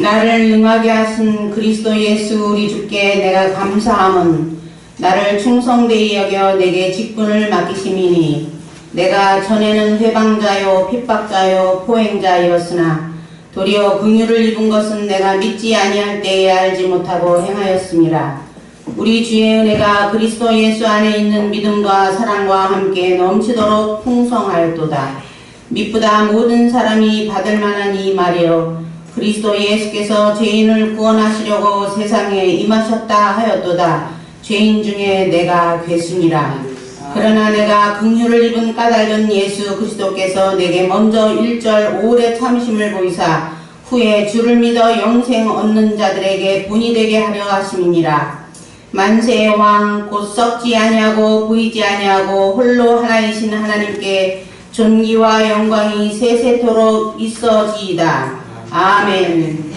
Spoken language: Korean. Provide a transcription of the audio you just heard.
나를 능하게 하신 그리스도 예수 우리 주께 내가 감사함은 나를 충성되이 여겨 내게 직분을 맡기심이니 내가 전에는 회방자요 핍박자요 포행자이었으나 도리어 긍휼을 입은 것은 내가 믿지 아니할 때에 알지 못하고 행하였습니다. 우리 주의 은혜가 그리스도 예수 안에 있는 믿음과 사랑과 함께 넘치도록 풍성하였도다. 미쁘다 모든 사람이 받을 만한 이 말이여 그리스도 예수께서 죄인을 구원하시려고 세상에 임하셨다 하였도다. 죄인 중에 내가 괴순이라. 그러나 내가 긍휼을 입은 까닭은 예수 그리스도께서 내게 먼저 일절 오래 참심을 보이사 후에 주를 믿어 영생 얻는 자들에게 본이 되게 하려 하심이니라. 만세의 왕 곧 썩지 아니하고 보이지 아니하고 홀로 하나이신 하나님께 존귀와 영광이 세세토록 있어지이다. 아멘.